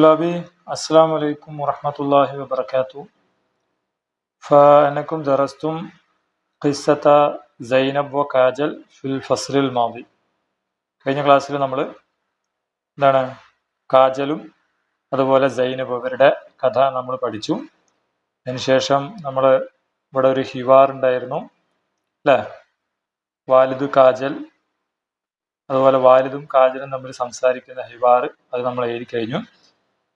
طلابي السلام عليكم ورحمة الله وبركاته فأنكم درستم قصة زينب وكاجل في الفصل الماضي കഴിഞ്ഞ ക്ലാസ്സിൽ നമ്മൾ എന്താണ് കാജലും അതുപോലെ സൈനബ് ഇവരുടെ കഥ നമ്മൾ പഠിച്ചു അതിനുശേഷം നമ്മൾ ഇവിടെ ഒരു ഹിവാർ ഉണ്ടായിരുന്നു അല്ലേ വാലിദ് കാജൽ അതുപോലെ വാലിദും കാജലും തമ്മിൽ സംസാരിക്കുന്ന ഹിവാർ അത് നമ്മൾ എഴുതി കഴിഞ്ഞു ഇനി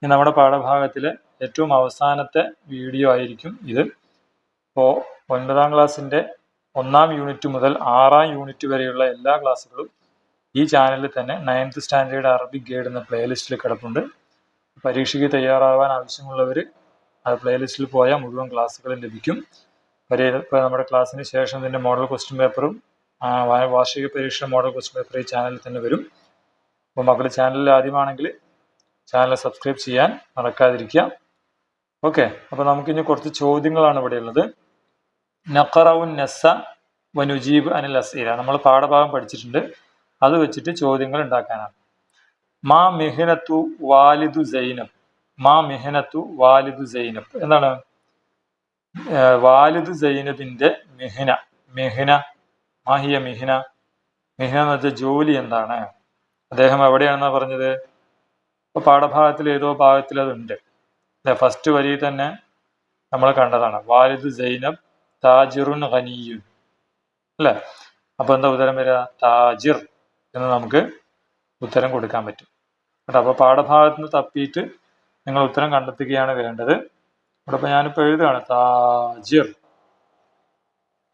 നമ്മുടെ പാഠഭാഗത്തിലെ ഏറ്റവും അവസാനത്തെ വീഡിയോ ആയിരിക്കും ഇത്. ഇപ്പോൾ ഒൻപതാം ക്ലാസ്സിന്റെ ഒന്നാം യൂണിറ്റ് മുതൽ ആറാം യൂണിറ്റ് വരെയുള്ള എല്ലാ ക്ലാസ്സുകളും ഈ ചാനലിൽ തന്നെ നയൻത്ത് സ്റ്റാൻഡേർഡ് അറബിക് ഗൈഡ് എന്ന പ്ലേലിസ്റ്റിൽ കിടപ്പുണ്ട്. പരീക്ഷയ്ക്ക് തയ്യാറാവാൻ ആവശ്യമുള്ളവർ ആ പ്ലേലിസ്റ്റിൽ പോയാൽ മുഴുവൻ ക്ലാസ്സുകളും ലഭിക്കും. വരെ ഇപ്പോൾ നമ്മുടെ ക്ലാസ്സിന് ശേഷം ഇതിന്റെ മോഡൽ ക്വസ്റ്റ്യൻ പേപ്പറും വാർഷിക പരീക്ഷ മോഡൽ ക്വസ്റ്റ്യൻ പേപ്പർ ഈ ചാനലിൽ തന്നെ വരും. അപ്പോൾ മക്കൾ ചാനലിൽ ആദ്യമാണെങ്കിൽ ചാനൽ സബ്സ്ക്രൈബ് ചെയ്യാൻ മറക്കാതിരിക്കുക. ഓക്കെ അപ്പോൾ നമുക്കിനി കുറച്ച് ചോദ്യങ്ങളാണ് ഇവിടെ ഉള്ളത്. നഖറവുൻ നസ വനുജീബ് അനിൽ അസീല നമ്മൾ പാഠഭാഗം പഠിച്ചിട്ടുണ്ട്. അത് വെച്ചിട്ട് ചോദ്യങ്ങൾ ഉണ്ടാക്കാനാണ്. മാ മെഹനത്തു വാലിദു സൈനബ്. മാ മെഹനത്തു വാലിദു സൈനബ്. എന്താണ്? വാലിദു സൈനബിന്റെ മെഹന. മെഹന മാഹിയ മെഹന. മെഹന എന്ന് ജോലി എന്താണ്? അദ്ദേഹം എവിടെയാണെന്നാ പറഞ്ഞത്? ഇപ്പൊ പാഠഭാഗത്തിൽ ഏതോ ഭാഗത്തിൽ അതുണ്ട് ഫസ്റ്റ് വരിയിൽ തന്നെ നമ്മൾ കണ്ടതാണ്. വാലിദ് സൈനബ് താജിറുൻ ഖനിയുൻ അല്ലേ? അപ്പൊ എന്താ ഉത്തരം വരിക? താജിർ എന്ന് നമുക്ക് ഉത്തരം കൊടുക്കാൻ പറ്റും. കേട്ടോ അപ്പൊ പാഠഭാഗത്ത് നിന്ന് തപ്പിയിട്ട് നിങ്ങൾ ഉത്തരം കണ്ടെത്തുകയാണ് വേണ്ടത്. ഇവിടെ ഇപ്പൊ ഞാനിപ്പോ എഴുതുകയാണ്. താജിർ.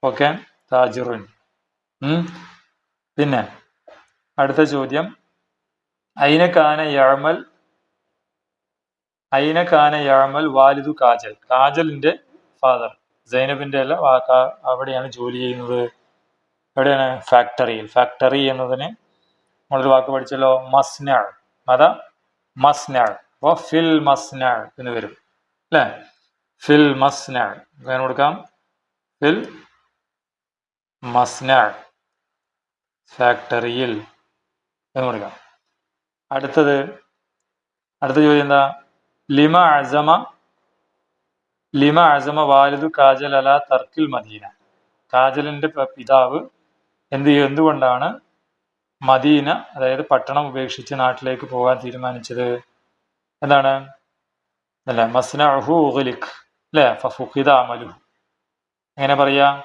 ഓക്കെ? താജിറുൻ. പിന്നെ അടുത്ത ചോദ്യം. അയിനക്കാന കാന യഅമൽ അയിന കാന യാമൽ വാലിദു കാജൽ. കാജലിന്റെ ഫാദർ സൈനബിന്റെ അല്ല അവിടെയാണ് ജോലി ചെയ്യുന്നത്. എവിടെയാണ്? ഫാക്ടറിയിൽ ഫാക്ടറി എന്നതിന് നമ്മളൊരു വാക്ക് പഠിച്ചല്ലോ മസ്നാൾ. അതാ മസ്നാൾ. അപ്പോൾ ഫിൽ മസ്നാൾ എന്ന് വരും. അല്ലേ? ഫിൽ മസ്നാൾ. അങ്ങനെ കൊടുക്കാം? ഫിൽ മസ്നാൾ. ഫാക്ടറിയിൽ എന്ന് കൊടുക്കാം? അടുത്തത് അടുത്ത ചോദ്യം എന്താ? ലിമ അസമ ലിമ അസമ വാലിദു കാജൽ അല തർക്കിൽ മദീന. കാജലിന്റെ പിതാവ് എന്ത് എന്തുകൊണ്ടാണ് മദീന അതായത് പട്ടണം ഉപേക്ഷിച്ച് നാട്ടിലേക്ക് പോകാൻ തീരുമാനിച്ചത്? എന്താണ്? അല്ല മസ്നഹു ഉഗലിഖ് അല്ലേ? ഫുഖിദ അമലു എങ്ങനെ പറയാ?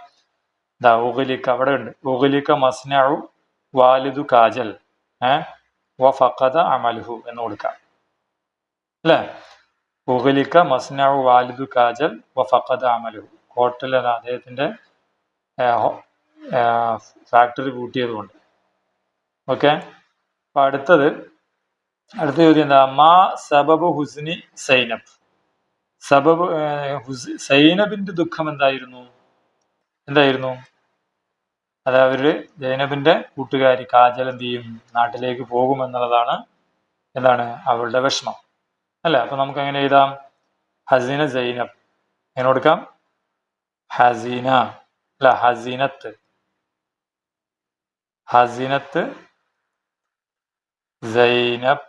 ദാ ഉഗലിഖ് അവിടെ ഉണ്ട്. ഉഗലിക്ക മസ്നഉ വാലിദു കാജൽ ഏ? വ ഫഖദ അമലുഹു എന്ന് കൊടുക്കാം. അല്ലേ ഉഹലിക്ക മസ്നഉ വാലിദു കാജൽ വ അമലു. ഹോട്ടൽ എന്ന അദ്ദേഹത്തിന്റെ ഫാക്ടറി പൂട്ടിയതുകൊണ്ട് ഓക്കെ? അപ്പൊ അടുത്തത് അടുത്ത ചോദ്യം എന്താ? മാ സബബ് ഹുസ്നി സൈനബ്. സബബ് സൈനബിന്റെ ദുഃഖം എന്തായിരുന്നു? എന്തായിരുന്നു? അത് അവർ ജൈനബിന്റെ കൂട്ടുകാരി കാജൽ എന്ത് ചെയ്യും? നാട്ടിലേക്ക് പോകുമെന്നുള്ളതാണ് എന്താണ് അവളുടെ വിഷമം. അല്ല? അപ്പൊ നമുക്ക് എങ്ങനെ എഴുതാം? ഹസീന സൈനബ് എങ്ങനെ കൊടുക്കാം? ഹസീന. അല്ല ഹസീനത്ത്. ഹസീനത്ത് സൈനബ്.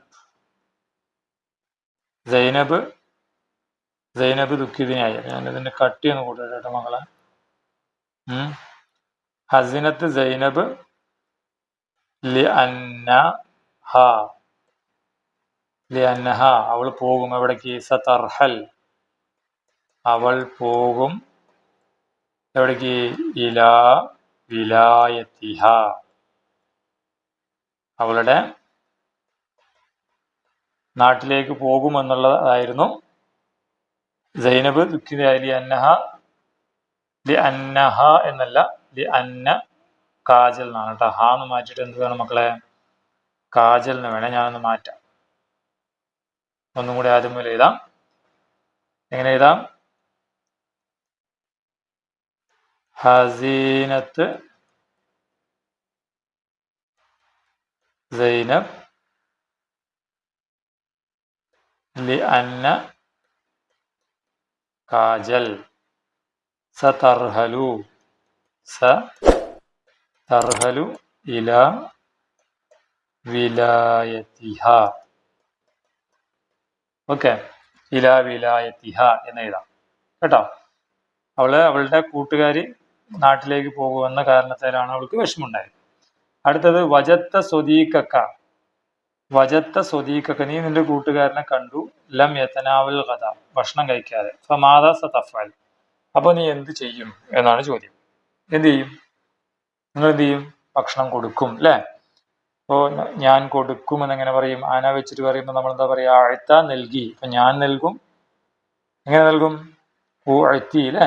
സൈനബ്. സൈനബ് ദുഃഖിതനായി. ഞാനിതിന്റെ കട്ടി ഒന്ന് കൂട്ടട്ടെ കേട്ടോ മകളെ ഹസീനത്ത് സൈനബ് ലി അന്ന ഹ. ലി അന്നഹ അവൾ പോകും എവിടേക്ക്? സതർഹൽ. അവൾ പോകും എവിടേക്ക്? ഇലാ വിലായത്തിഹ. അവളുടെ നാട്ടിലേക്ക് പോകുമെന്നുള്ളതായിരുന്നു സൈനബ് ദുഃഖിതയായ അന്നഹ ലി അന്നഹ എന്നല്ല ലി അന്ന കാജൽ എന്നാണ് കേട്ടോ. ഹാന്ന് മാറ്റിയിട്ട് എന്ത് വേണം മക്കളെ? കാജൽ എന്ന് വേണേ ഞാനൊന്ന് മാറ്റാം. ഒന്നും കൂടി ആദ്യം മുതൽ എഴുതാം. എങ്ങനെ എഴുതാം? ഹസീനത്ത് സൈനബ് ലി അന്ന കാജൽ. സതർഹലു സ തർഹലു ഇല വിലായത്തിഹ ഓക്കെ ഇലാ വിലായത്തിഹ എന്ന് എഴുതാം. കേട്ടോ? അവൾ അവളുടെ കൂട്ടുകാരി നാട്ടിലേക്ക് പോകുമെന്ന കാരണത്താലാണ് അവൾക്ക് വിഷമമുണ്ടായത്. അടുത്തത് വജത്ത സ്വദീകക്ക വജത്ത സ്വദീകക്ക നീ നിന്റെ കൂട്ടുകാരനെ കണ്ടു. ലം യത്തനാവൽ കഥ ഭക്ഷണം കഴിക്കാതെ. അപ്പൊ നീ എന്ത് ചെയ്യും? എന്നാണ് ചോദ്യം. എന്ത് ചെയ്യും? നിങ്ങൾ എന്ത് ചെയ്യും? ഭക്ഷണം കൊടുക്കും അല്ലേ അപ്പോ ഞാൻ കൊടുക്കും എന്നെങ്ങനെ പറയും. ആന വെച്ചിട്ട് പറയുമ്പോൾ നമ്മൾ എന്താ പറയാ? അഴുത്ത നൽകി. ഇപ്പൊ ഞാൻ നൽകും. എങ്ങനെ നൽകും? ഓ അഴുത്തി അല്ലേ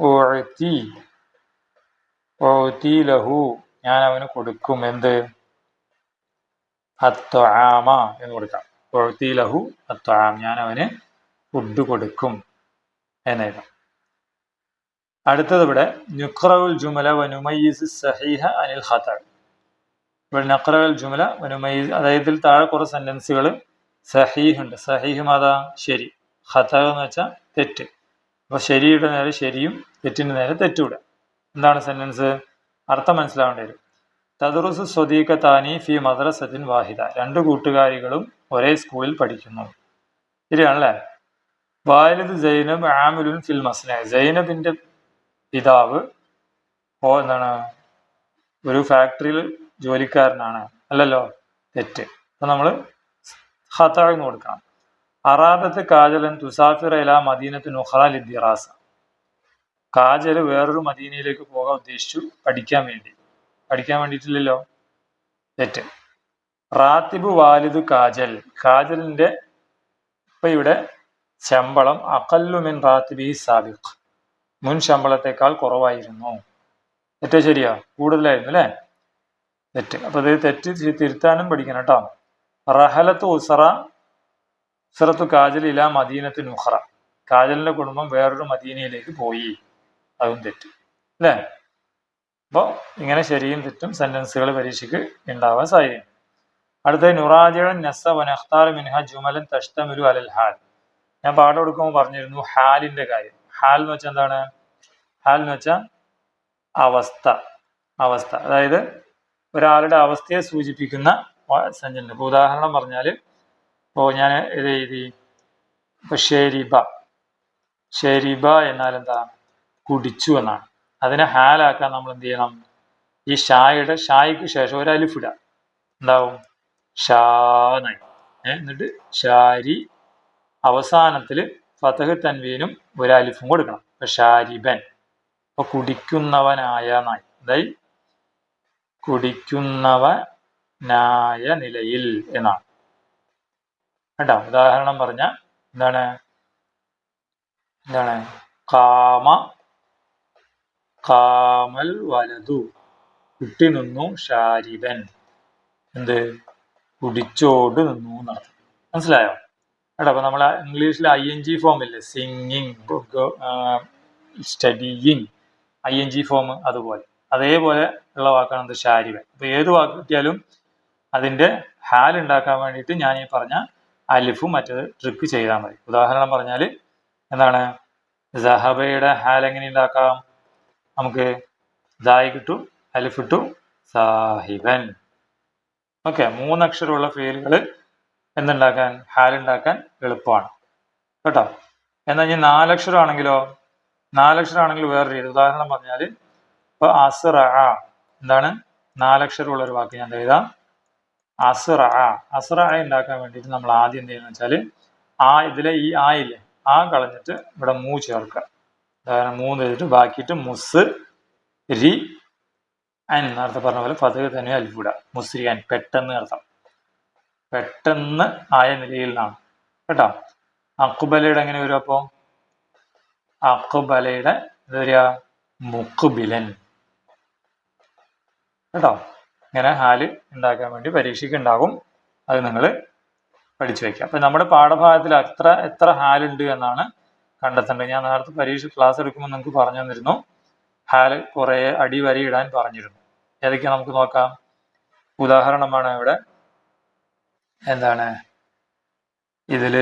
ഓ അഴുത്തി ഓത്തി ലഹു. ഞാൻ അവന് കൊടുക്കും. എന്ത്? അത്വാമ എന്ന് കൊടുക്കാം. ഓത്തി ലഹു അത്വാം. ഞാൻ അവന് ഫുഡ് കൊടുക്കും എന്നെഴുതാം അടുത്തത് ഇവിടെ നുഖ്റവുൽ ജുമല വനുമയിസ് സഹീഹ അനിൽ ഖത്ത ഇവിടെ നഖ്റവുൽ ജുമല വനുമൈസ് അതായത് താഴെ കുറേ സെന്റൻസുകൾ സഹീഹ് ഉണ്ട്. സഹീഹ് മാതാ ശരി. ഖത്ത എന്ന് വെച്ചാൽ തെറ്റ്. അപ്പോൾ ശരിയുടെ നേരെ ശരിയും തെറ്റിന്റെ നേരെ തെറ്റൂടെ. എന്താണ് സെന്റൻസ് അർത്ഥം മനസ്സിലാവേണ്ടി വരും. തദറുസ് സ്വദീക താനി ഫി മദ്രസത്തിൻ വാഹിദ. രണ്ട് കൂട്ടുകാരികളും ഒരേ സ്കൂളിൽ പഠിക്കുന്നു. ശരിയാണല്ലേ? വാലിദ് ജൈനബ് ആമിലുൻ ഫിൽ മസ്ന. സൈനബിന്റെ പിതാവ് ഓ എന്താണ്? ഒരു ഫാക്ടറിയിൽ ജോലിക്കാരനാണ്. അല്ലല്ലോ? തെറ്റ്. അപ്പൊ നമ്മൾ ഹത്താഴ്ന്ന് കൊടുക്കണം. അറാബത്ത് കാജലൻ തുസാഫിർ ഇല മദീനത്ത് നുഹറ ലിദ്ദിറാസ കാജൽ വേറൊരു മദീനയിലേക്ക് പോകാൻ ഉദ്ദേശിച്ചു പഠിക്കാൻ വേണ്ടി. പഠിക്കാൻ വേണ്ടിയിട്ടില്ലല്ലോ? തെറ്റ്. റാത്തിബ് വാലിദ് കാജൽ. കാജലിന്റെ ഇപ്പൊ ഇവിടെ ശമ്പളം അക്കല്ലുമിൻ റാത്തിബി സാബിഖ്. മുൻ ശമ്പളത്തെക്കാൾ കുറവായിരുന്നു. ഏറ്റവും ശരിയാ? കൂടുതലായിരുന്നു അല്ലേ? തെറ്റ്. അപ്പൊ ഇത് തെറ്റ് തിരുത്താനും പഠിക്കണം കേട്ടോ. റഹലത്ത് ഉസറ ഉസറത്തു കാജൽ ഇല മദീനത്ത് നുഹറ കാജലിന്റെ കുടുംബം വേറൊരു മദീനയിലേക്ക് പോയി. അതും തെറ്റ്. അല്ലേ? അപ്പോൾ ഇങ്ങനെ ശരിയും തെറ്റും സെന്റൻസുകൾ പരീക്ഷയ്ക്ക് ഉണ്ടാവാൻ സാധ്യതയുണ്ട് അടുത്തത് നുറാജൻ നസ വനഖ്താർ മിൻഹ ജുമലൻ തഷ്തമിലു അലൽ ഹാൽ. ഞാൻ പാഠം കൊടുക്കുമ്പോൾ പറഞ്ഞിരുന്നു ഹാലിന്റെ കാര്യം. ഹാൽ എന്ന് വെച്ചാൽ എന്താണ്? ഹാൽ എന്ന് വെച്ചാൽ അവസ്ഥ. അവസ്ഥ. അതായത് ഒരാളുടെ അവസ്ഥയെ സൂചിപ്പിക്കുന്ന സെഞ്ചുണ്ട് ഇപ്പോൾ ഉദാഹരണം പറഞ്ഞാൽ ഇപ്പോൾ ഞാൻ ഇത് എഴുതി. ഇപ്പോൾ ഷെരീബ. ഷെരീബ എന്നാൽ എന്താ കുടിച്ചു എന്നാണ്. അതിനെ ഹാലാക്കാൻ നമ്മൾ എന്ത് ചെയ്യണം? ഈ ഷായുടെ ഷായ്ക്ക് ശേഷം ഒരു അലിഫിട എന്താവും? ഷാനായി എന്നിട്ട് ഷാരി അവസാനത്തിൽ ഫതഹ് തൻവീനും ഒരു അലിഫും കൊടുക്കണം. ഇപ്പൊ ഷാരിബൻ. ഇപ്പൊ കുടിക്കുന്നവനായ നായി അതായി കുടിക്കുന്നവനായ നിലയിൽ എന്നാണ്. കേട്ടോ ഉദാഹരണം പറഞ്ഞ എന്താണ്? എന്താണ്? കാമ കാമൽ വലതു കുട്ടി നിന്നു ഷാരിബൻ എന്ത്? കുടിച്ചോട് നിന്നു എന്നർത്ഥം. മനസ്സിലായോ? കേട്ടോ അപ്പൊ നമ്മൾ ഇംഗ്ലീഷിൽ ഐ എൻ ജി ഫോം ഇല്ലേ singing studying I N G form അതുപോലെ. അതേപോലെ ഉള്ള വാക്കാണ് എന്ത് ഷാരിബൻ അപ്പൊ ഏത് വാക്ക് കിട്ടിയാലും അതിന്റെ ഹാൽ ഉണ്ടാക്കാൻ വേണ്ടിയിട്ട് ഞാൻ ഈ പറഞ്ഞ അലിഫും മറ്റത് ട്രിക്ക് ചെയ്താൽ മതി. ഉദാഹരണം പറഞ്ഞാൽ എന്താണ്? സഹബയുടെ ഹാൽ എങ്ങനെ ഉണ്ടാക്കാം? നമുക്ക് ദായി കിട്ടു അലിഫ് ഇട്ടു സാഹിബൻ. ഓക്കെ മൂന്നക്ഷരമുള്ള ഫെയിലുകൾ എന്തുണ്ടാക്കാൻ? ഹാലുണ്ടാക്കാൻ എളുപ്പമാണ്. കേട്ടോ? എന്നാൽ ഇനി നാലക്ഷരമാണെങ്കിലോ? നാലക്ഷരമാണെങ്കിൽ വേറെ രീതി. ഉദാഹരണം പറഞ്ഞാൽ ഇപ്പൊ അസുറ എന്താണ്? നാലക്ഷരമുള്ള ഒരു വാക്ക് ഞാൻ എഴുതാം അസുറ അസുറ ഉണ്ടാക്കാൻ വേണ്ടിയിട്ട് നമ്മൾ ആദ്യം എന്ത് ചെയ്യുന്നത് വെച്ചാൽ ആ ഇതിലെ ഈ ആ ഇല്ലേ ആ കളഞ്ഞിട്ട് ഇവിടെ മൂ ചേർക്കുക. അതായത് മൂന്ന് എഴുതിട്ട് ബാക്കിയിട്ട് മുസ് രി അൻ നേരത്തെ പറഞ്ഞ പോലെ ഫതഹ് തന്നെ അൽഫുട അൻ പെട്ടെന്ന് അർത്ഥം. പെട്ടെന്ന് ആയ നിലയിൽ നിന്നാണ് കേട്ടോ? അക്കുബലയുടെ എങ്ങനെ വരും അപ്പോ? അക്കുബലയുടെ എന്താ പറയുക മുക്കുബിലൻ കേട്ടോ? ഇങ്ങനെ ഹാൽ ഉണ്ടാക്കാൻ വേണ്ടി പരീക്ഷയ്ക്ക് ഉണ്ടാകും. അത് നിങ്ങൾ പഠിച്ചു വെക്കുക. അപ്പൊ നമ്മുടെ പാഠഭാഗത്തിൽ അത്ര എത്ര ഹാലുണ്ട് എന്നാണ് കണ്ടെത്തേണ്ടത്. ഞാൻ നേരത്തെ പരീക്ഷ ക്ലാസ് എടുക്കുമ്പോൾ നിങ്ങൾക്ക് പറഞ്ഞു തന്നിരുന്നു. ഹാൽ കുറെ അടി വരി ഇടാൻ പറഞ്ഞിരുന്നു. ഏതൊക്കെയാ നമുക്ക് നോക്കാം? ഉദാഹരണമാണ് ഇവിടെ. എന്താണ്? ഇതിൽ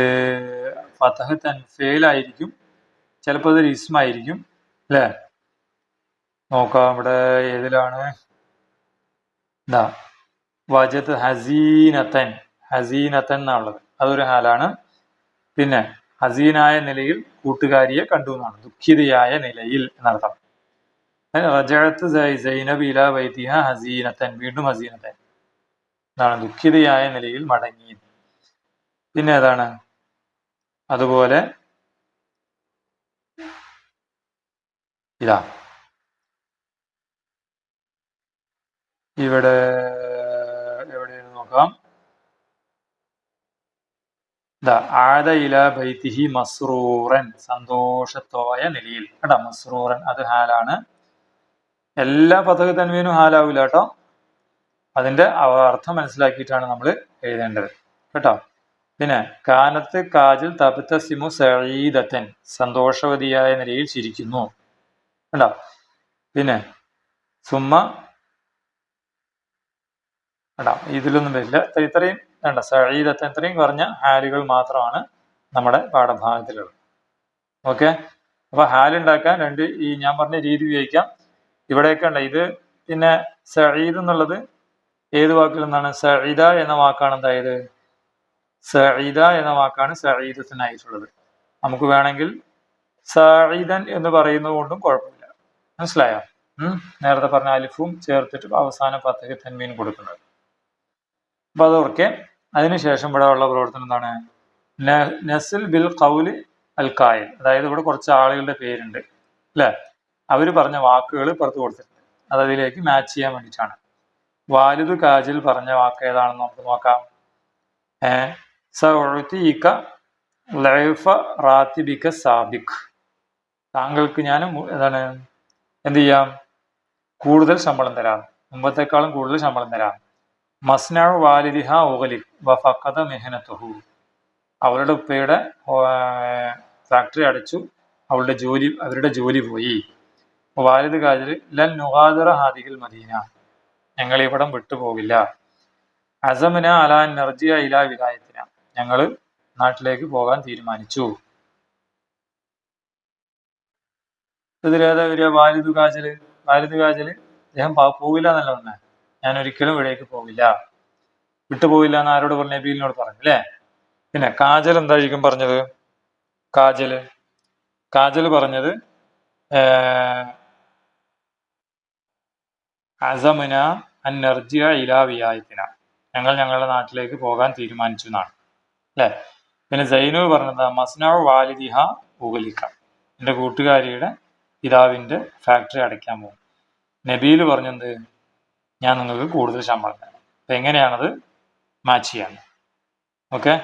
ഫതഹ് തൻഫേൽ ആയിരിക്കും. ചിലപ്പോൾ ഇതൊരു ഇസ്മായിരിക്കും. അല്ലേ? നോക്കാം. ഇവിടെ ഏതിലാണ്? എന്താ വജത് ഹസീനത്തൻ ഹസീനത്തൻ എന്നുള്ളത് അതൊരു ഹാലാണ്. പിന്നെ ഹസീനായ നിലയിൽ കൂട്ടുകാരിയെ കണ്ടു എന്നാണ്. ദുഃഖിതയായ നിലയിൽ എന്നർത്ഥം. റജഅത്ത് സൈനബ് ഇല വൈദ്യ ഹസീനത്തൻ വീണ്ടും ഹസീനത്തൻ എന്നാണ്. ദുഃഖിതയായ നിലയിൽ മടങ്ങി. പിന്നെ ഏതാണ്? അതുപോലെ ഇതാ ഇവിടെ എവിടെയാണ് നോക്കാം. ആദ ഇല ബൈത്തിഹി മസ്റൂറൻ സന്തോഷത്തോയ നിലയിൽ. കേട്ടോ മസ്റൂറൻ അത് ഹാലാണ്. എല്ലാ പതക തന്മീനും ഹാലാവില്ല കേട്ടോ. അതിന്റെ അർത്ഥം മനസ്സിലാക്കിയിട്ടാണ് നമ്മൾ എഴുതേണ്ടത്. കേട്ടോ. പിന്നെ കാനത്ത് കാജിൽ തപിത്ത സിമു സഈദത്തൻ സന്തോഷവതിയായ നിലയിൽ ചിരിക്കുന്നു. കേട്ടോ. പിന്നെ സുമ്മ കേട്ടോ ഇതിലൊന്നും വരില്ല. ഇത്രയും വേണ്ട സഹീദത്ത് ഇത്രയും കുറഞ്ഞ ഹാലുകൾ മാത്രമാണ് നമ്മുടെ പാഠഭാഗത്തിലുള്ളത്. ഓക്കെ? അപ്പൊ ഹാലുണ്ടാക്കാൻ രണ്ട് ഈ ഞാൻ പറഞ്ഞ രീതി ഉപയോഗിക്കാം. ഇവിടെയൊക്കെ ഉണ്ട്. ഇത് പിന്നെ സഈദ് എന്നുള്ളത് ഏത് വാക്കിൽ നിന്നാണ്? സഈദ എന്ന വാക്കാണ് എന്തായത്? സഈദ എന്ന വാക്കാണ് സഹീദത്തിനായിട്ടുള്ളത് നമുക്ക് വേണമെങ്കിൽ സഈദൻ എന്ന് പറയുന്നത് കൊണ്ടും കുഴപ്പമില്ല. മനസ്സിലായോ? നേരത്തെ പറഞ്ഞ അലിഫും ചേർത്തിട്ട് അവസാന പത്തക തന്മീൻ കൊടുക്കുന്നത്. അപ്പൊ അതോർക്കെ. അതിനുശേഷം ഇവിടെ ഉള്ള പ്രവർത്തനം എന്താണ്? നസിൽ ബിൽ കൗൽ അൽ കായൽ അതായത് ഇവിടെ കുറച്ച് ആളുകളുടെ പേരുണ്ട്. അല്ലെ? അവർ പറഞ്ഞ വാക്കുകൾ പുറത്ത് കൊടുത്തിട്ടുണ്ട്. അത് അതിലേക്ക് മാച്ച് ചെയ്യാൻ വേണ്ടിയിട്ടാണ്. വാലിദ് കാജിൽ പറഞ്ഞ വാക്ക് ഏതാണെന്ന് നമുക്ക് നോക്കാം. ഏഹ് ലൈഫ സാബിഖ്. താങ്കൾക്ക് ഞാൻ എന്താണ്? എന്ത് ചെയ്യാം? കൂടുതൽ ശമ്പളം തരാം. മുമ്പത്തെക്കാളും കൂടുതൽ ശമ്പളം തരാം. മസ്നാവ് വാലിദിഹ ഉഗലി വഫക്കത മെഹനത്തുഹു അവളുടെ ഉപ്പയുടെ ഫാക്ടറി അടച്ചു അവളുടെ ജോലി അവരുടെ ജോലി പോയി. വാലിദ് കാജിൽ ലൻ നുഹാദറ ഹാദിഹിൽ മദീന. ഞങ്ങൾ ഇവിടം വിട്ടുപോകില്ല അസമിന അലാൻ നർജിയ ഇല വിലായത്തിന. ഞങ്ങൾ നാട്ടിലേക്ക് പോകാൻ തീരുമാനിച്ചു. ഇതിലേതാ വരിക? വാലിദ് കാജൽ വാലിദ് കാജൽ അദ്ദേഹം പോകില്ല എന്നല്ല പറഞ്ഞേ. ഞാൻ ഒരിക്കലും ഇവിടേക്ക് പോവില്ല. വിട്ടുപോയില്ല എന്ന് ആരോട് പറഞ്ഞു? നബീലിനോട് പറഞ്ഞു അല്ലേ? പിന്നെ കാജൽ എന്തായിരിക്കും പറഞ്ഞത്? കാജൽ. കാജൽ പറഞ്ഞത് അസമന അനർജിയ ഇലാ വിയായത്തിന. ഞങ്ങൾ ഞങ്ങളുടെ നാട്ടിലേക്ക് പോകാൻ തീരുമാനിച്ചു എന്നാണ് അല്ലേ? പിന്നെ സൈനു പറഞ്ഞത് മസ്നാവ് വാലിദിഹ ഉഗലിക്ക. എന്റെ കൂട്ടുകാരിയുടെ പിതാവിന്റെ ഫാക്ടറി അടയ്ക്കാൻ പോകും നബീൽ പറഞ്ഞത് ഞാൻ നിങ്ങൾക്ക് കൂടുതൽ ശമ്പളം തരാം. അപ്പം എങ്ങനെയാണത്? മാച്ച് ചെയ്യാൻ ഓക്കെ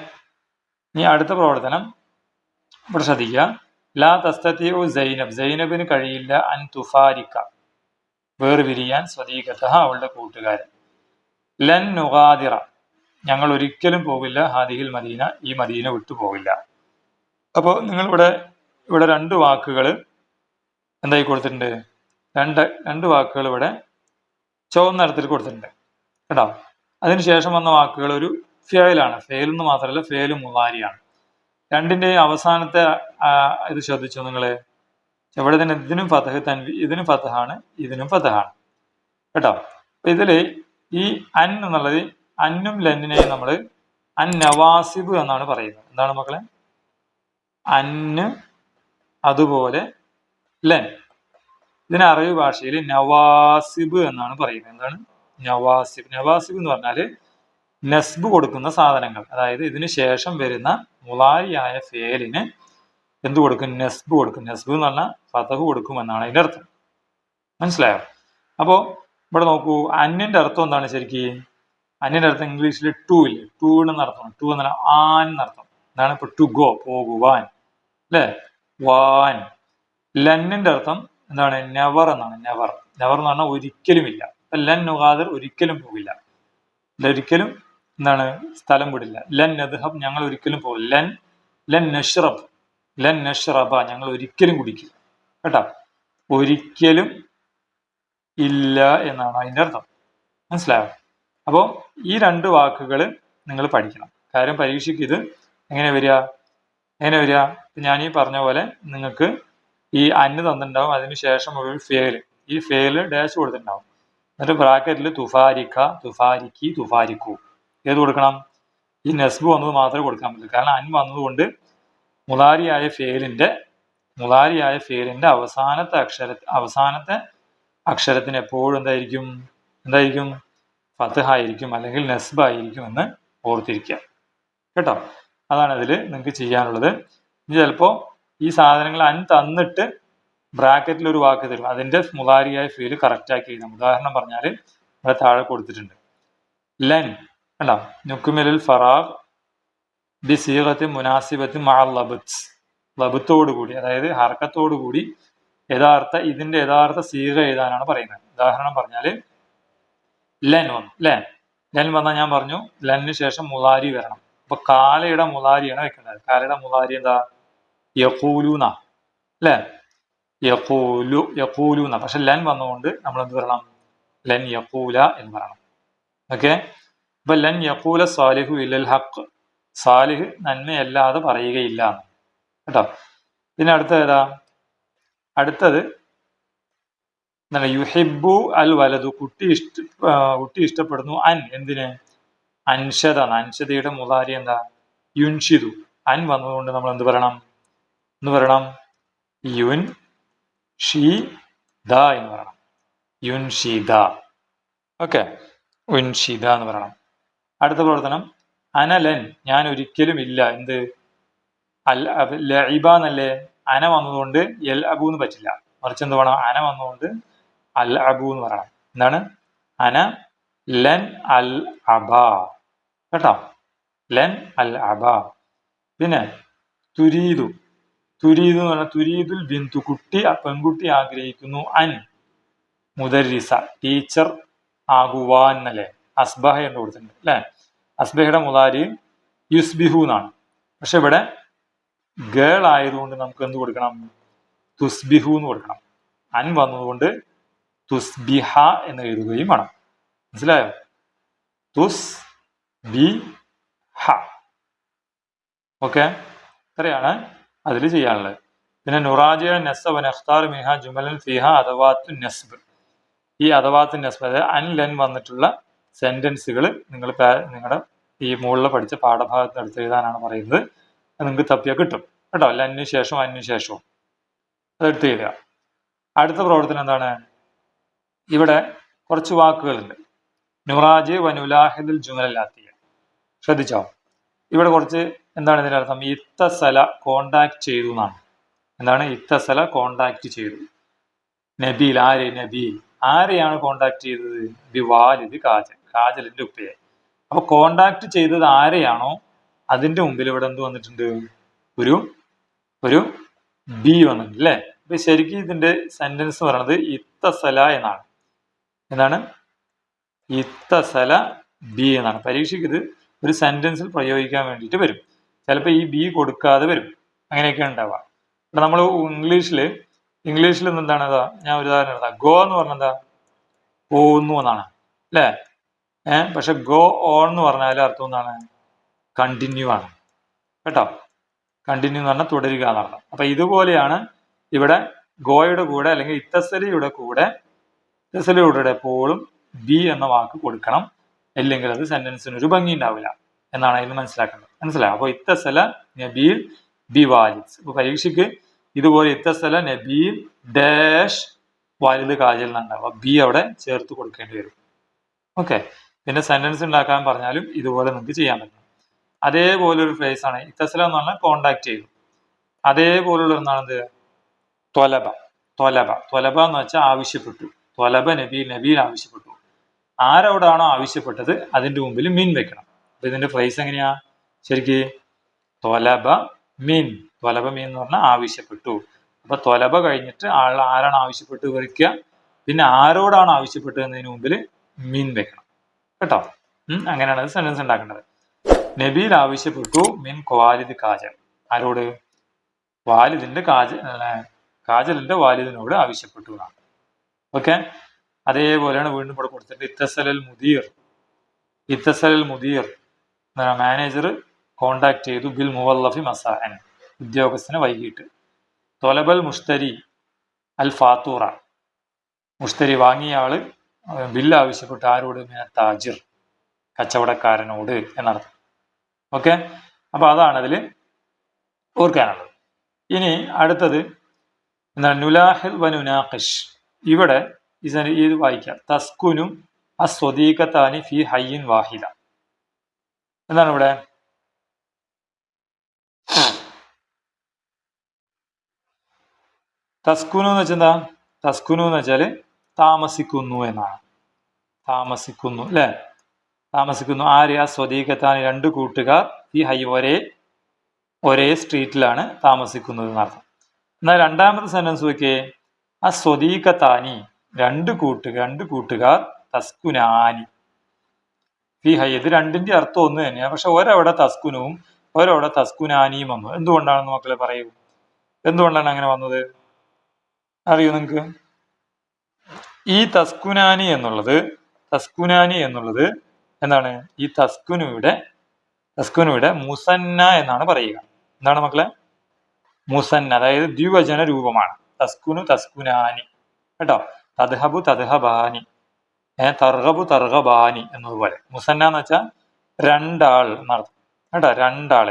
ഇനി അടുത്ത പ്രവർത്തനം ഇവിടെ ശ്രദ്ധിക്കുക. ലാ തസ്തത്തിയോ സൈനബ്. സൈനബിന് കഴിയില്ല അൻ തുഫാരിക്ക. വേർപിരിയാൻ സ്വദീകത്ത അവളുടെ കൂട്ടുകാരൻ. ലൻ നുഗാദിറ. ഞങ്ങൾ ഒരിക്കലും പോകില്ല ഹാദിഹിൽ മദീന ഈ മദീന വിട്ടു പോകില്ല അപ്പോൾ നിങ്ങളിവിടെ ഇവിടെ രണ്ട് വാക്കുകൾ എന്തായി കൊടുത്തിട്ടുണ്ട്? രണ്ട് രണ്ട് വാക്കുകൾ ഇവിടെ ചുവന്ന നിറത്തിൽ കൊടുത്തിട്ടുണ്ട്. കേട്ടോ? അതിനുശേഷം വന്ന വാക്കുകൾ ഒരു ഫേലാണ് ഫേൽ എന്ന് മാത്രമല്ല ഫേലും മുളാരിയാണ് രണ്ടിന്റെയും അവസാനത്തെ ഇത് ശ്രദ്ധിച്ചു നിങ്ങൾ എവിടെ തന്നെ ഇതിനും ഫതഹ് തൻവി ഇതിനും ഫതഹാണ് ഇതിനും ഫതഹാണ്. കേട്ടോ? അപ്പൊ ഇതിൽ ഈ അൻ എന്നുള്ളത് അന്നും ലന്നിനെയും നമ്മൾ അൻ നവാസിബ് എന്നാണ് പറയുന്നത്. എന്താണ് മക്കളെ? അന്ന് അതുപോലെ ലൻ. ഇതിന് അറബി ഭാഷയിൽ നവാസിബ് എന്നാണ് പറയുന്നത്. എന്താണ്? നവാസിബ്. നവാസിബ് എന്ന് പറഞ്ഞാൽ നസ്ബ് കൊടുക്കുന്ന സാധനങ്ങൾ. അതായത് ഇതിന് ശേഷം വരുന്ന മുലാരിയായ ഫേലിന് എന്ത് കൊടുക്കും? നസ്ബ് കൊടുക്കും. നസ്ബ് എന്ന് പറഞ്ഞാൽ ഫതഹ് കൊടുക്കും എന്നാണ് അതിന്റെ അർത്ഥം. മനസ്സിലായോ? അപ്പോൾ ഇവിടെ നോക്കൂ അന്യന്റെ അർത്ഥം എന്താണ് ശരിക്ക്? അന്യന്റെ അർത്ഥം ഇംഗ്ലീഷിൽ ടു ഇല്ലേ? ടു എന്ന് അർത്ഥം. ടു എന്ന് പറഞ്ഞാൽ ആൻ എന്നർത്ഥം എന്താണ്? ഇപ്പൊ ടു ഗോ പോകുവാൻ. അല്ലേ? വാൻ. ലന്നിന്റെ അർത്ഥം എന്താണ്? നെവർ എന്നാണ്. നെവർ നെവർ എന്ന് പറഞ്ഞാൽ ഒരിക്കലുമില്ല. ലൻ നുഗാദർ ഒരിക്കലും പോകില്ല ഒരിക്കലും എന്താണ്? സ്ഥലം വിടില്ല. ലൻ നദ്ഹബ് ഞങ്ങൾ ഒരിക്കലും പോകില്ല ലൻ ലൻ നഷ്റബ് ലൻ നഷ്റബ ഞങ്ങൾ ഒരിക്കലും കുടിക്കില്ല. കേട്ടോ? ഒരിക്കലും ഇല്ല എന്നാണ് അതിന്റെ അർത്ഥം. മനസ്സിലായോ? അപ്പോൾ ഈ രണ്ട് വാക്കുകൾ നിങ്ങൾ പഠിക്കണം. കാര്യം പരീക്ഷയ്ക്ക് ഇത് എങ്ങനെ വരിക? എങ്ങനെ വരിക? ഞാൻ ഈ പറഞ്ഞ പോലെ നിങ്ങൾക്ക് ഈ അന്ന് തന്നിട്ടുണ്ടാവും. അതിന് ശേഷം ഒരു ഫേൽ ഈ ഫേൽ ഡാഷ് കൊടുത്തിട്ടുണ്ടാവും. എന്നിട്ട് ബ്രാക്കറ്റിൽ തുഫാരിക്ക തുഫാരിക്കി തുഫാരിക്കു. ഏത് കൊടുക്കണം? ഈ നെസ്ബ് വന്നത് മാത്രമേ കൊടുക്കാൻ പറ്റൂ. കാരണം അൻ വന്നതുകൊണ്ട് മുതാരിയായ ഫേലിന്റെ മുതാരിയായ ഫേലിന്റെ അവസാനത്തെ അക്ഷര അവസാനത്തെ അക്ഷരത്തിന് എപ്പോഴും എന്തായിരിക്കും? എന്തായിരിക്കും? ഫതഹായിരിക്കും അല്ലെങ്കിൽ നെസ്ബായിരിക്കും എന്ന് ഓർത്തിരിക്കുക. കേട്ടോ? അതാണ് അതിൽ നിങ്ങൾക്ക് ചെയ്യാനുള്ളത്. ഇനി ചിലപ്പോൾ ഈ സാധനങ്ങൾ അൻ തന്നിട്ട് ബ്രാക്കറ്റിൽ ഒരു വാക്ക് തരും. അതിന്റെ മുതാരിയായ ഫീൽ കറക്റ്റ് ആക്കി എഴുതാം. ഉദാഹരണം പറഞ്ഞാൽ ഇവിടെ താഴെ കൊടുത്തിട്ടുണ്ട്. ലൻ കണ്ടോ? നുക്കുമിലിൽ ഫറാഖ് ബി സീറത്തി മുനാസിബത്ത് മാ ലബത്ത് ലബത്തോടു കൂടി അതായത് ഹർക്കത്തോടു കൂടി യഥാർത്ഥ ഇതിന്റെ യഥാർത്ഥ സീക എഴുതാനാണ് പറയുന്നത്. ഉദാഹരണം പറഞ്ഞാൽ ലൻ വന്നു. ലൻ ലെൻ വന്നാൽ ഞാൻ പറഞ്ഞു ലെന്നിന് ശേഷം മുലാരി വരണം. അപ്പൊ കാലയുടെ മുലാരിയാണ് വെക്കേണ്ടത്. കാലയുടെ മുലാരി എന്താ? യക്കൂലൂന അല്ലേ യക്കൂലു യക്കൂലൂന പക്ഷെ ലൻ വന്നുകൊണ്ട് നമ്മൾ എന്ത് പറയണം ലൻ യക്കൂല എന്ന് പറയണം ഓക്കെ? അപ്പൊ ലൻ യക്കൂല സാലിഹു ഇല്ലൽ ഹക്ക് സാലിഹ് നന്മയല്ലാതെ പറയുകയില്ല. കേട്ടോ? പിന്നെ അടുത്തത് ഏതാ? അടുത്തത് എന്താണ്? യുഹിബു അൽ വലതു കുട്ടി ഇഷ്ട കുട്ടി ഇഷ്ടപ്പെടുന്നു അൻ. എന്തിന്? അൻഷതാണ് അൻഷതയുടെ മുതാരി എന്താ? യുൻഷിതു അൻ വന്നതുകൊണ്ട് നമ്മൾ എന്ത് പറയണം എന്ന് പറയണം. യുൻ ഷീ ദ എന്ന് പറയണം. യുൻ ഷീ ദ. ഓക്കെ. ഉൻ ഷീ ദ എന്ന് പറയണം. അടുത്ത പ്രവർത്തനം. അനലൻ. ഞാൻ ഒരിക്കലും ഇല്ല. എന്ത്? എന്നല്ലേ? അന വന്നതുകൊണ്ട് എൽ അബു എന്ന് പറ്റില്ല. മറിച്ച് എന്ത് വേണം? അന വന്നതുകൊണ്ട് അൽ അബു എന്ന് പറയണം. എന്താണ്? അന ലൻ അൽ അബ. കേട്ടോ? ലൻ അൽ അബ. പിന്നെ തുരീദു. തുരീദു എന്ന് പറഞ്ഞാൽ തുരീദുൽ ബിന്ദു കുട്ടി പെൺകുട്ടി ആഗ്രഹിക്കുന്നു. അൻ മുദരിസ ടീച്ചർ ആകുവാൻ എന്നല്ലേ? അസ്ബഹ എന്ന് കൊടുത്തിട്ടുണ്ട് അല്ലെ? അസ്ബഹയുടെ മുതാരി യുസ്ബിഹു എന്നാണ്. പക്ഷെ ഇവിടെ ഗേൾ ആയതുകൊണ്ട് നമുക്ക് എന്ത് കൊടുക്കണം? തുസ്ബിഹു എന്ന് കൊടുക്കണം. അൻ വന്നതുകൊണ്ട് തുസ്ബിഹ എന്ന് എഴുതുകയും വേണം. മനസ്സിലായോ? തുസ് ബി ഹ ഓക്കെ? ഇത്രയാണ്. അതിൽ ചെയ്യാനുള്ളത്. പിന്നെ നുറാജിയ നസബ് നഖ്താർ മിഹ ജുമലൻ ഫിഹ അഥവാത്തു നസ്ബ്. ഈ അഥവാത്തു നസ്ബ് അതായത് അൻ ലെൻ വന്നിട്ടുള്ള സെന്റൻസുകൾ നിങ്ങൾ നിങ്ങളുടെ ഈ മുകളിൽ പഠിച്ച പാഠഭാഗത്ത് എടുത്ത് എഴുതാനാണ് പറയുന്നത്. നിങ്ങൾക്ക് തപ്പിയാൽ കിട്ടും. കേട്ടോ? അതിനു ശേഷവും അതിനു ശേഷവും. അതെടുത്ത് എഴുതുക. അടുത്ത പ്രവർത്തനം എന്താണ്? ഇവിടെ കുറച്ച് വാക്കുകളുണ്ട്. നുറാജ് വനുലാഹിദുൽ ജുമലാത്തിയ ശ്രദ്ധിച്ചോ? ഇവിടെ കുറച്ച് എന്താണ് ഇതിന്റെ അർത്ഥം? ഇത്തസല കോണ്ടാക്ട് ചെയ്തു എന്നാണ്. എന്താണ്? ഇത്തസല കോണ്ടാക്ട് ചെയ്തു. നബീൽ ആര്? നബീൽ ആരെയാണ് കോണ്ടാക്ട് ചെയ്തത്? ബി വാലിദ് കാജൽ. കാജലിന്റെ ഉപ്പയെ അപ്പൊ കോണ്ടാക്ട് ചെയ്തത് ആരെയാണോ? അതിന്റെ മുമ്പിൽ ഇവിടെ എന്ത് വന്നിട്ടുണ്ട്? ഒരു ഒരു ബി വന്നിട്ടുണ്ട് അല്ലേ? അപ്പൊ ശരിക്കും ഇതിന്റെ സെന്റൻസ് പറയണത് ഇത്തസല എന്നാണ്. എന്താണ്? ഇത്തസല ബി എന്നാണ്. പരീക്ഷയ്ക്ക് ഇത് ഒരു സെന്റൻസിൽ പ്രയോഗിക്കാൻ വേണ്ടിയിട്ട് വരും. ചിലപ്പോൾ ഈ ബി കൊടുക്കാതെ വരും. അങ്ങനെയൊക്കെ ഉണ്ടാവുക. നമ്മൾ ഇംഗ്ലീഷിൽ ഇംഗ്ലീഷിൽ എന്താണ്? അതാ ഞാൻ ഒരു ഉദാഹരണം എടുത്താ. ഗോ എന്ന് പറഞ്ഞാൽ എന്താ? പോകുന്നു എന്നാണ്. അല്ലേ? ഏഹ് പക്ഷെ ഗോ ഓൺ എന്ന് പറഞ്ഞാൽ അർത്ഥം എന്താണ്? കണ്ടിന്യൂ ആണ്. കേട്ടോ? കണ്ടിന്യൂ എന്ന് പറഞ്ഞാൽ തുടരുക എന്നാണ് അപ്പൊ ഇതുപോലെയാണ് ഇവിടെ ഗോയുടെ കൂടെ അല്ലെങ്കിൽ ഇത്തസലിയുടെ കൂടെ ഇത്തസലിയുടെ എപ്പോഴും ബി എന്ന വാക്ക് കൊടുക്കണം. അല്ലെങ്കിൽ അത് സെന്റൻസിന് ഒരു ഭംഗി ഉണ്ടാവില്ല എന്നാണ് അതിന് മനസ്സിലാക്കേണ്ടത്. മനസ്സിലായോ? അപ്പോൾ ഇത്തസല നബീൽ ബി വാലിദ്. അപ്പൊ പരീക്ഷയ്ക്ക് ഇതുപോലെ ഇത്തസല നബീൽ ഡാഷ് വാലിദ് കാജൽ എന്നുണ്ടാവും ബി അവിടെ ചേർത്ത് കൊടുക്കേണ്ടി വരും. ഓക്കെ. പിന്നെ സെന്റൻസ് ഉണ്ടാക്കാൻ പറഞ്ഞാലും ഇതുപോലെ നിങ്ങൾക്ക് ചെയ്യാൻ പറ്റും. അതേപോലെ ഒരു ഫ്രേസ് ആണ്. ഇത്തസല എന്ന് പറഞ്ഞാൽ കോണ്ടാക്ട് ചെയ്തു അതേപോലുള്ള ഒന്നാണ് എന്ത്? തൊലബ തൊലബ ത്വലബ എന്ന് വെച്ചാൽ ആവശ്യപ്പെട്ടു. തൊലബ നബീൽ നബീൽ ആവശ്യപ്പെട്ടു. ആരോടാണോ ആവശ്യപ്പെട്ടത് അതിന്റെ മുമ്പിൽ മീൻ വെക്കണം. അപ്പൊ ഇതിന്റെ ഫ്രൈസ് എങ്ങനെയാ? ശരിക്ക് തൊലബ മീൻ തൊലബ മീൻ എന്ന് പറഞ്ഞാൽ ആവശ്യപ്പെട്ടു. അപ്പൊ തൊലബ കഴിഞ്ഞിട്ട് ആൾ ആരാണ് ആവശ്യപ്പെട്ട് വിളിക്കുക പിന്നെ ആരോടാണ് ആവശ്യപ്പെട്ടത് എന്നതിന് മുമ്പിൽ മീൻ വെക്കണം. കേട്ടോ? അങ്ങനെയാണ് സെന്റൻസ് ഉണ്ടാക്കേണ്ടത്. നബീൽ ആവശ്യപ്പെട്ടു മീൻ ക്വാലിദ് കാജൽ ആരോട്? വാലിദിന്റെ കാജ കാജലിന്റെ വാലിദിനോട് ആവശ്യപ്പെട്ടു എന്നാണ്. ഓക്കെ? അതേപോലെയാണ് വീണ്ടും ഇവിടെ കൊടുത്തിട്ട് ഇത്തസലൽ മുദീർ. ഇത്തസലൽ മുദീർ മാനേജർ കോണ്ടാക്ട് ചെയ്തു ബിൽ മുവല്ലഫി മസാഹൻ ഉദ്യോഗസ്ഥനെ വൈകിട്ട്. തൊലബൽ മുഷ്തരി അൽ ഫാത്തൂറ മുഷ്തരി വാങ്ങിയ ആൾ ബില്ല് ആവശ്യപ്പെട്ടു ആരോട് താജിർ കച്ചവടക്കാരനോട് എന്നർത്ഥം. ഓക്കെ? അപ്പൊ അതാണ് അതിൽ ഓർക്കാനുള്ളത്. ഇനി അടുത്തത് എന്താണ്? നുലാഹിൽ വനുനാഖിഷ് ഇവിടെ ഇത് വായിക്കാം. തസ്കുനും അസ്വദീകത്താനി ഫി ഹയ്യിൻ വാഹിദ. എന്താണ് ഇവിടെ? തസ്കുനു എന്ന് വെച്ചാൽ എന്താ തസ്കുനു എന്ന് വെച്ചാൽ താമസിക്കുന്നു എന്നാണ്. താമസിക്കുന്നു അല്ലെ? താമസിക്കുന്നു. ആര്യ സ്വദീകത്താൻ രണ്ട് കൂട്ടുകാർ ഈ ഹൈ ഒരേ ഒരേ സ്ട്രീറ്റിലാണ് താമസിക്കുന്നത് എന്നർത്ഥം. എന്നാൽ രണ്ടാമത്തെ സെന്റൻസ് നോക്കിയേ. ആ സ്വദീകത്താനി രണ്ട് കൂട്ട് രണ്ട് കൂട്ടുകാർ തസ്കുനാനി. ഫി ഹൈ ഇത് രണ്ടിന്റെ അർത്ഥം ഒന്ന് തന്നെയാണ് പക്ഷെ ഒരവിടെ തസ്കുനുവും ഒരവിടെ തസ്കുനാനിയും വന്നു. എന്തുകൊണ്ടാണെന്ന് മക്കളെ പറയൂ? എന്തുകൊണ്ടാണ് അങ്ങനെ വന്നത്? അറിയോ നിങ്ങൾക്ക് ഈ തസ്കുനാനി എന്നുള്ളത് തസ്കുനാനി എന്നുള്ളത് എന്താണ്? ഈ തസ്കുനുവിടെ തസ്കുനുവിടെ മുസന്ന എന്നാണ് പറയുക. എന്താണ് മക്കളെ? മുസന്ന അതായത് ദ്വിവചന രൂപമാണ്. തസ്കുനു തസ്കുനാനി. കേട്ടോ? തദ്ഹബു തദ്ഹബാനി. തർഹബു തർഹബാനി എന്നതുപോലെ. മുസന്ന എന്ന് വെച്ചാൽ രണ്ടാൾ എന്നർത്ഥം കേട്ടോ? രണ്ടാൾ.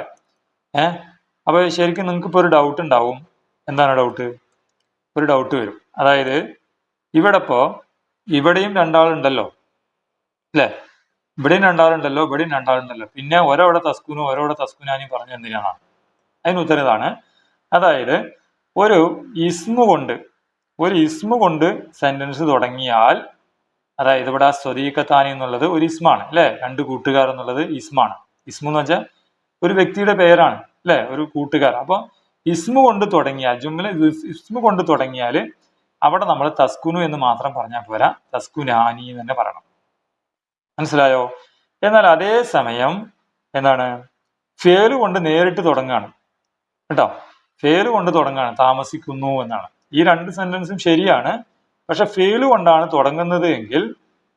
ഏഹ് അപ്പൊ ശരിക്കും നിങ്ങൾക്ക് ഇപ്പൊ ഒരു ഡൗട്ട് ഉണ്ടാവും. എന്താണ് ഡൗട്ട് ഒരു ഡൗട്ട് വരും. അതായത് ഇവിടെ ഇപ്പോ ഇവിടെയും രണ്ടാളുണ്ടല്ലോ. അല്ലേ? ഇവിടെയും രണ്ടാളുണ്ടല്ലോ ഇവിടെയും രണ്ടാളുണ്ടല്ലോ. പിന്നെ ഒരവിടെ തസ്കുനും ഒരവിടെ തസ്കുനാനും പറഞ്ഞു എന്തിനാണ്? അതിന് ഉത്തരം ഇതാണ്. അതായത് ഒരു ഇസ്മു കൊണ്ട് ഒരു ഇസ്മു കൊണ്ട് സെന്റൻസ് തുടങ്ങിയാൽ അതായത് ഇവിടെ ആ സ്വദീകത്താനി എന്നുള്ളത് ഒരു ഇസ്മാണ് അല്ലെ? രണ്ട് കൂട്ടുകാർ എന്നുള്ളത് ഇസ്മാണ് ഇസ്മു എന്ന് വെച്ചാൽ ഒരു വ്യക്തിയുടെ പേരാണ്. അല്ലെ? ഒരു കൂട്ടുകാർ. അപ്പൊ ഇസ്മു കൊണ്ട് തുടങ്ങിയാൽ ജുംല ഇസ്മു കൊണ്ട് തുടങ്ങിയാൽ അവിടെ നമ്മൾ തസ്കുനു എന്ന് മാത്രം പറഞ്ഞാൽ പോരാ. തസ്കുനാനി എന്ന് തന്നെ പറയണം. മനസ്സിലായോ? എന്നാൽ അതേ സമയം എന്താണ്? ഫേൽ കൊണ്ട് നേരിട്ട് തുടങ്ങുകയാണ്. കേട്ടോ? ഫേൽ കൊണ്ട് തുടങ്ങുകയാണ്. താമസിക്കുന്നു എന്നാണ്. ഈ രണ്ട് സെന്റൻസും ശരിയാണ്. പക്ഷെ ഫേൽ കൊണ്ടാണ് തുടങ്ങുന്നത് എങ്കിൽ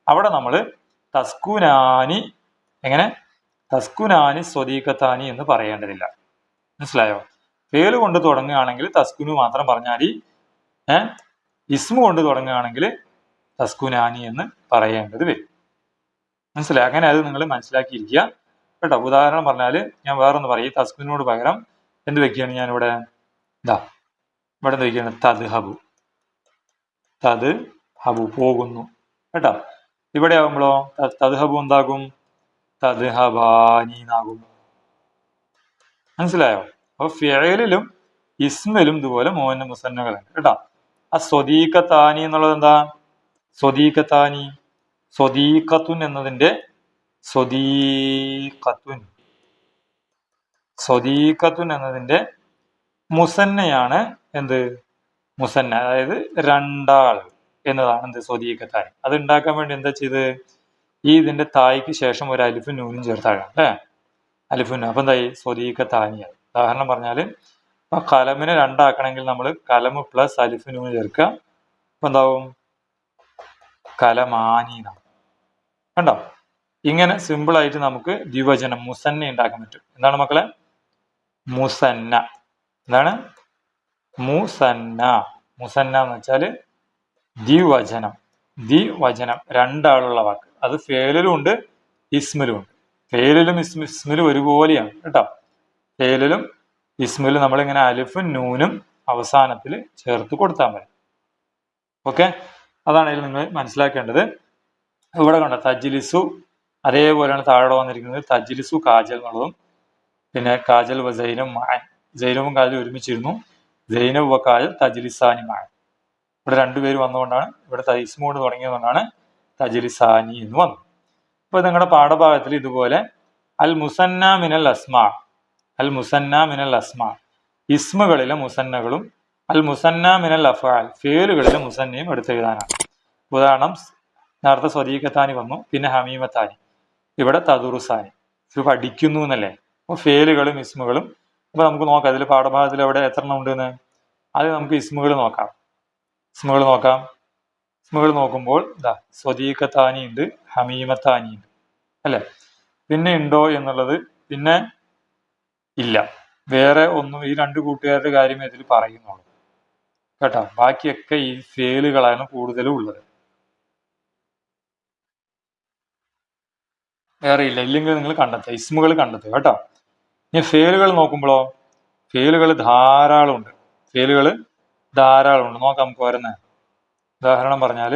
അവിടെ നമ്മൾ തസ്കുനാനി എങ്ങനെ? തസ്കുനാനി സ്വദീകത്താനി എന്ന് പറയേണ്ടതില്ല. മനസ്സിലായോ? ഫേൽ കൊണ്ട് തുടങ്ങുകയാണെങ്കിൽ തസ്കുനു മാത്രം പറഞ്ഞാൽ ഏഹ് ഇസ്മു കൊണ്ട് തുടങ്ങുകയാണെങ്കിൽ തസ്കുനാനി എന്ന് പറയേണ്ടത് വരും. മനസ്സിലായി? അങ്ങനെ അത് നിങ്ങൾ മനസ്സിലാക്കിയിരിക്കുക. കേട്ടോ? ഉദാഹരണം പറഞ്ഞാൽ ഞാൻ വേറൊന്ന് പറയും. തസ്കുനോട് പകരം എന്ത് വെക്കുകയാണ് ഞാൻ ഇവിടെ ഇതാ ഇവിടെ എന്ത് വെക്കുകയാണ്? തത് ഹബു തത് ഹബു പോകുന്നു. കേട്ടോ? ഇവിടെ ആകുമ്പോഴോ തത് ഹബു എന്താകും? തത് ഹബാനി എന്നാകും മനസ്സിലായോ? അപ്പൊ ഫിയലിലും ഇസ്മിലും ഇതുപോലെ മോഹന മുസന്നകളുണ്ട് കേട്ടോ. ആ സ്വദീഖത്താനി എന്നുള്ളത് എന്താ? സ്വദീഖത്താനി സ്വദീഖത്തുൻ എന്നതിന്റെ സ്വദീഖത്തുൻ. സ്വദീഖത്തുൻ എന്നതിന്റെ മുസന്നയാണ് എന്ത്? മുസന്ന അതായത് രണ്ടാൾ എന്നതാണ് എന്ത്? സ്വദീഖത്താനി. അത് ഉണ്ടാക്കാൻ വേണ്ടി എന്താ ചെയ്ത്? ഈ ഇതിന്റെ തായ്ക്ക് ശേഷം ഒരു അലിഫും നൂനും ചേർത്താണ് അല്ലേ? അലിഫുൻ അപ്പൊ എന്തായി? സ്വദീകത്താനിയായി ഉദാഹരണം പറഞ്ഞാൽ ഇപ്പൊ കലമിനെ രണ്ടാക്കണമെങ്കിൽ നമ്മൾ കലമ് പ്ലസ് അലിഫ് നൂന് ചേർക്കുക. അപ്പൊ എന്താവും? കലമാനി കണ്ടോ? ഇങ്ങനെ സിമ്പിൾ ആയിട്ട് നമുക്ക് ദ്വിവചനം മുസന്ന ഉണ്ടാക്കാൻ പറ്റും. എന്താണ് മക്കളെ? മുസന്ന. എന്താണ്? മുസന്ന. മുസന്ന എന്ന് വെച്ചാൽ ദ്വിവചനം. ദ്വിവചനം. രണ്ടാളുള്ള വാക്ക്. അത് ഫേലിലും ഉണ്ട് ഇസ്മിലും ഉണ്ട്. ഫേലിലും ഇസ്മ ഇസ്മിലും ഒരുപോലെയാണ്. കേട്ടോ? ഫേലിലും ഇസ്മിലും നമ്മളിങ്ങനെ അലിഫും നൂനും അവസാനത്തിൽ ചേർത്ത് കൊടുത്താൽ മതി. ഓക്കെ? അതാണ് നിങ്ങൾ മനസ്സിലാക്കേണ്ടത്. ഇവിടെ കണ്ട തജ്ലിസു അതേപോലെയാണ് താഴെ വന്നിരിക്കുന്നത്. തജ്ലിസു കാജൽ എന്നുള്ളതും പിന്നെ കാജൽ വ ജൈനും മാൻ ജൈനവും കാജലും ഒരുമിച്ചിരുന്നു. ജൈനവ് വ കാജൽ തജ്ലിസാനി മാൻ ഇവിടെ രണ്ടുപേര് വന്നുകൊണ്ടാണ് ഇവിടെ തൈസ്മു കൊണ്ട് തുടങ്ങിയതുകൊണ്ടാണ് തജ്ലിസാനി എന്ന് വന്നത്. അപ്പോൾ നിങ്ങളുടെ പാഠഭാഗത്തിൽ ഇതുപോലെ അൽ മുസന്ന മിനൽ അസ്മാ അൽ മുസന്ന മിനൽ അസ്മ. ഇസ്മുകളിലെ മുസന്നകളും അൽ മുസന്ന മിനൽ അഫാൽ ഫേലുകളിലെ മുസന്നയും എടുത്തെഴുതാനാണ് ഉദാഹരണം നേരത്തെ സ്വദീകത്താനി വന്നു പിന്നെ ഹമീമത്താനി ഇവിടെ തദുറുസാനി. ഇത് പഠിക്കുന്നു എന്നല്ലേ? അപ്പോൾ ഫേലുകളും ഇസ്മുകളും അപ്പോൾ നമുക്ക് നോക്കാം അതിൽ പാഠഭാഗത്തിൽ എവിടെ എത്ര എണ്ണം ഉണ്ടെന്ന്? അത് നമുക്ക് ഇസ്മുകൾ നോക്കാം. ഇസ്മുകൾ നോക്കാം. ഇസ്മുകൾ നോക്കുമ്പോൾ ഇതാ സ്വദീകത്താനി ഉണ്ട് ഹമീമത്താനി ഉണ്ട്. അല്ലേ? പിന്നെ ഉണ്ടോ എന്നുള്ളത് പിന്നെ ഇല്ല. വേറെ ഒന്നും ഈ രണ്ട് കൂട്ടുകാരുടെ കാര്യമേ ഇതിൽ പറയുന്നുള്ളൂ. കേട്ടോ? ബാക്കിയൊക്കെ ഈ ഫേലുകളാണ് കൂടുതലും ഉള്ളത്. വേറെ ഇല്ല. ഇല്ലെങ്കിൽ നിങ്ങൾ കണ്ടെത്തുക. ഇസ്മുകൾ കണ്ടെത്തുക. കേട്ടോ? ഇനി ഫേലുകൾ നോക്കുമ്പോഴോ ഫെയിലുകൾ ധാരാളമുണ്ട്. ഫെയിലുകൾ ധാരാളമുണ്ട്. നോക്കാം നമുക്ക് വരുന്ന ഉദാഹരണം പറഞ്ഞാൽ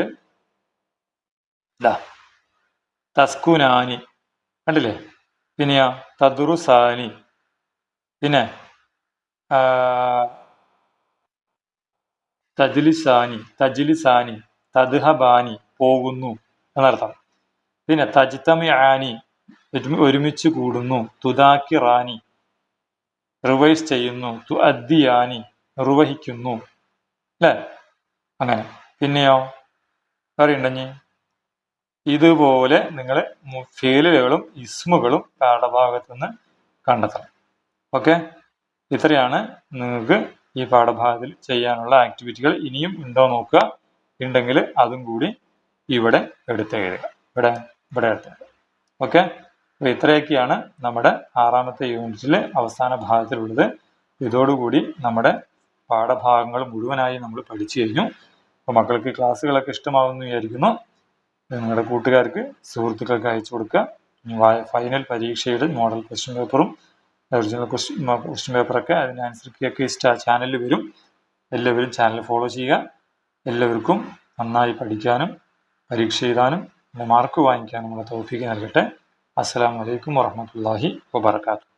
ഇതാ തസ്കുനാനി. കണ്ടില്ലേ? പിന്നെയാ തദുറുസാനി. പിന്നെ തജ്ലിസാനി തജ്ലിസാനി തദ്ഹബാനി പോകുന്നു എന്നർത്ഥം. പിന്നെ തജ്തമി ആനി ഒരുമിച്ച് കൂടുന്നു തുദാക്കി റാനി റിവൈസ് ചെയ്യുന്നു തു അദ്ദിയാനി നിർവഹിക്കുന്നു അല്ലേ? അങ്ങനെ. പിന്നെയോ? പറയണ്ടഞ്ഞി ഇതുപോലെ നിങ്ങൾ ഫേലുകളും ഇസ്മുകളും പാഠഭാഗത്തു നിന്ന് കണ്ടെത്തണം. ഓക്കെ ഇത്രയാണ് നിങ്ങൾക്ക് ഈ പാഠഭാഗത്തിൽ ചെയ്യാനുള്ള ആക്ടിവിറ്റികൾ ഇനിയും ഉണ്ടോ നോക്കുക. ഉണ്ടെങ്കിൽ അതും കൂടി ഇവിടെ എടുത്ത് എഴുതുക. ഇവിടെ ഇവിടെ എടുത്ത് എഴുതുക. ഓക്കെ? അപ്പോൾ ഇത്രയൊക്കെയാണ് നമ്മുടെ ആറാമത്തെ യൂണിറ്റിലെ അവസാന ഭാഗത്തിലുള്ളത്. ഇതോടുകൂടി നമ്മുടെ പാഠഭാഗങ്ങൾ മുഴുവനായി നമ്മൾ പഠിച്ചു കഴിഞ്ഞു. അപ്പോൾ മക്കൾക്ക് ക്ലാസ്സുകളൊക്കെ ഇഷ്ടമാകുമെന്ന് വിചാരിക്കുന്നു. നിങ്ങളുടെ കൂട്ടുകാർക്ക് സുഹൃത്തുക്കൾക്ക് അയച്ചു കൊടുക്കുക. ഫൈനൽ പരീക്ഷയുടെ മോഡൽ ക്വസ്റ്റ്യൻ പേപ്പറും ഒറിജിനൽ ക്വസ്റ്റ്യൻ ക്വസ്റ്റ്യൻ പേപ്പറൊക്കെ അതിന് ആൻസർ കീയൊക്കെ ഇഷ്ട ചാനലിൽ വരും. എല്ലാവരും ചാനൽ ഫോളോ ചെയ്യുക. എല്ലാവർക്കും നന്നായി പഠിക്കാനും പരീക്ഷ എഴുതാനും മാർക്ക് വാങ്ങിക്കാനുമുള്ള തോഫിക്ക് നൽകട്ടെ. അസ്സാം വലൈക്കും വാഹമത്തല്ലാഹി വാബർക്കാത്തു